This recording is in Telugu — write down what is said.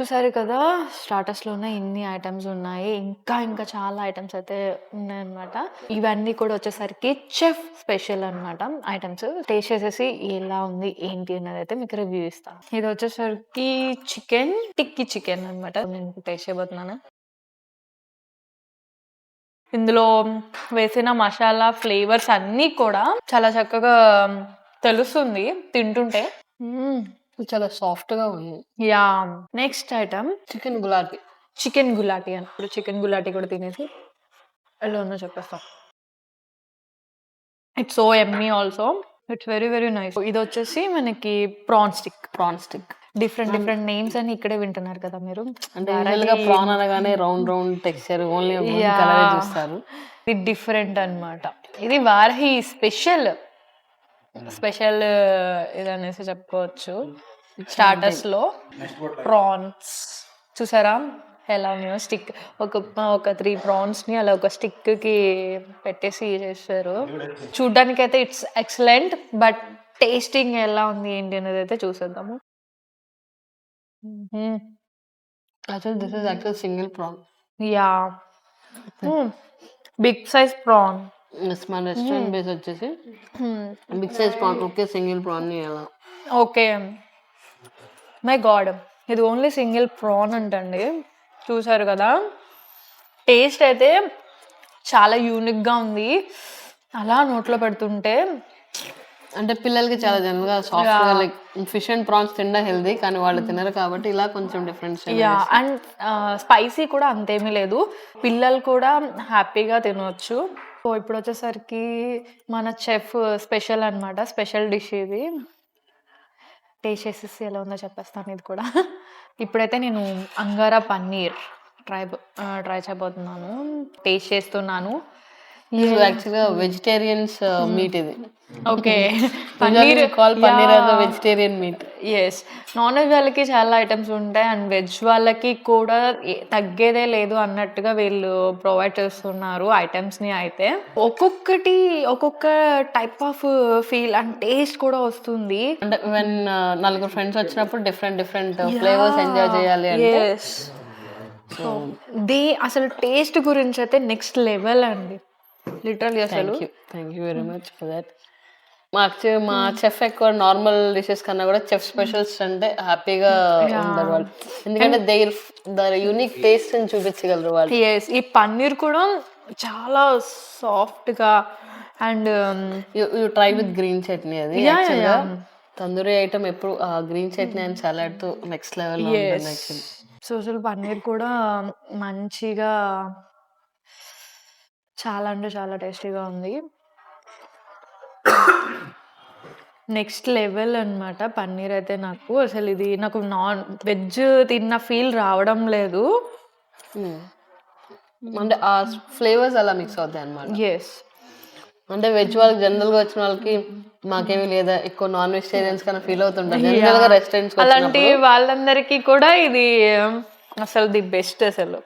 చూసారు కదా స్టార్టర్స్లోనే ఇన్ని ఐటమ్స్ ఉన్నాయి. ఇంకా ఇంకా చాలా ఐటమ్స్ అయితే ఉన్నాయన్నమాట. ఇవన్నీ కూడా వచ్చేసరికి చెఫ్ స్పెషల్ అనమాట ఐటమ్స్. టేస్ట్ చేసేసి ఎలా ఉంది ఏంటి అన్నది అయితే మీకు రివ్యూ ఇస్తాను. ఇది వచ్చేసరికి చికెన్ టిక్కీ చికెన్ అన్నమాట. నేను టేస్ట్ చేయబోతున్నాను. ఇందులో వేసిన మసాలా ఫ్లేవర్స్ అన్నీ కూడా చాలా చక్కగా తెలుస్తుంది తింటుంటే. చాలా సాఫ్ట్గా ఉంది. యా నెక్స్ట్ ఐటమ్ చికెన్ గులాబీ చికెన్ గులాటీ అని. ఇప్పుడు చికెన్ గులాటీ కూడా తినేసి ఎలా ఉందో చెప్పేస్తాం. It's so yummy also it's very very nice ఇది వచ్చేసి మనకి prawn stick prawn stick different different names అని ఇక్కడే వింటున్నారు కదా మీరు. అంటే ప్రాన్ అనగానే రౌండ్ రౌండ్ టెక్స్చర్ ఓన్లీ చూస్తారు. ఇది డిఫరెంట్ అన్నమాట. ఇది వారహి స్పెషల్ స్పెషల్ ఇది అనేసి చెప్పుకోవచ్చు స్టార్టర్స్లో ప్రాన్స్. చూసారా? ఎలా ఉన్నాయో స్టిక్. ఒక ఒక త్రీ ప్రాన్స్ని అలా ఒక స్టిక్కి పెట్టేసి చేస్తారు చూడ్డానికి అయితే ఇట్స్ ఎక్సలెంట్ బట్ టేస్టింగ్ ఎలా ఉంది ఏంటి అనేది అయితే చూసేద్దాము. This is actual single prawn. Yeah. Big size prawn. మన రెస్టారెంట్ బేస్ వచ్చేసి బిగ్ సైజ్ ప్రాన్ ఒకే సింగిల్ ప్రాన్ ఎలా ఓకే. మై గాడ్ ఇది ఓన్లీ సింగిల్ ప్రాన్ అంటండి. చూసారు కదా? టేస్ట్ అయితే చాలా యూనిక్గా ఉంది. అలా నోట్లో పెడుతుంటే అంటే పిల్లలకి చాలా జనరల్గా సాఫ్ట్గా లైక్ ఫిష్ అండ్ ప్రాన్స్ తినడం హెల్దీ కానీ వాళ్ళు తినరు కాబట్టి ఇలా కొంచెం డిఫరెన్స్ యా అండ్ స్పైసీ కూడా అంతేమీ లేదు. పిల్లలు కూడా హ్యాపీగా తినవచ్చు సో ఇప్పుడు వచ్చేసరికి మన చెఫ్ స్పెషల్ అన్నమాట. స్పెషల్ డిష్ ఇది. టేస్ట్ చేసేసి ఎలా ఉందో చెప్పేస్తాను ఇది కూడా. ఇప్పుడైతే నేను అంగారా పన్నీర్ ట్రై ట్రై చేయబోతున్నాను. టేస్ట్ చేస్తున్నాను. యాక్చువల్గా వెజిటేరియన్స్ మీట్ ఇది. Okay paneer call paneer as vegetarian meat as non veg వాళ్ళకి చాలా ఐటమ్స్ ఉంటాయి అండ్ వెజ్ వాళ్ళకి కూడా తగ్గేదే లేదు అన్నట్టుగా వీళ్ళు ప్రొవైడ్ చేస్తున్నారు ఐటమ్స్ని అయితే. ఒక్కొక్కటి ఒక్కొక్క type of feel and taste కూడా వస్తుంది. అంటే వెన్ నలుగురు ఫ్రెండ్స్ వచ్చినప్పుడు డిఫరెంట్ డిఫరెంట్ ఫ్లేవర్స్ ఎంజాయ్ చేయాలి అంటే? సో దే అసలు టేస్ట్ గురించి అయితే నెక్స్ట్ లెవెల్ అండి. లిటరల్లీ అసలు. Thank you very much for that మా మా చెఫ్ ఎక్కువ నార్మల్ డిషెస్ కన్నా కూడా చెఫ్ స్పెషల్స్ అంటే హ్యాపీగా ఉంటారు వాళ్ళు. ఎందుకంటే దేర్ దర్ యూనిక్ టేస్ట్ అని చూపించగలరు వాళ్ళు. ఎస్ ఈ పన్నీర్ కూడా చాలా సాఫ్ట్గా and you try with green chutney అది తందూరి ఐటమ్ ఎప్పుడు గ్రీన్ చట్నీ అండ్ సలాడ్తో నెక్స్ట్ లెవెల్లో ఉంటుంది యాక్చువల్లీ సో అసలు పన్నీర్ కూడా మంచిగా చాలా అంటే చాలా టేస్టీగా ఉంది. నెక్స్ట్ లెవెల్ అన్నమాట పన్నీర్ అయితే నాకు. అసలు ఇది నాకు నాన్ వెజ్ తిన్న ఫీల్ రావడం లేదు. అంటే ఆ ఫ్లేవర్స్ అలా మిక్స్ అవుతాయి అన్నమాట. ఎస్ అంటే వెజ్ వాళ్ళకి జనరల్గా వచ్చిన వాళ్ళకి మాకేమీ లేదా ఎక్కువ నాన్ వెజిటేరియన్స్ కన్నా ఫీల్ అవుతుంటారు. జనరల్గా రెస్టారెంట్స్ అలాంటి వాళ్ళందరికీ కూడా ఇది అసలు ది బెస్ట్ అసలు.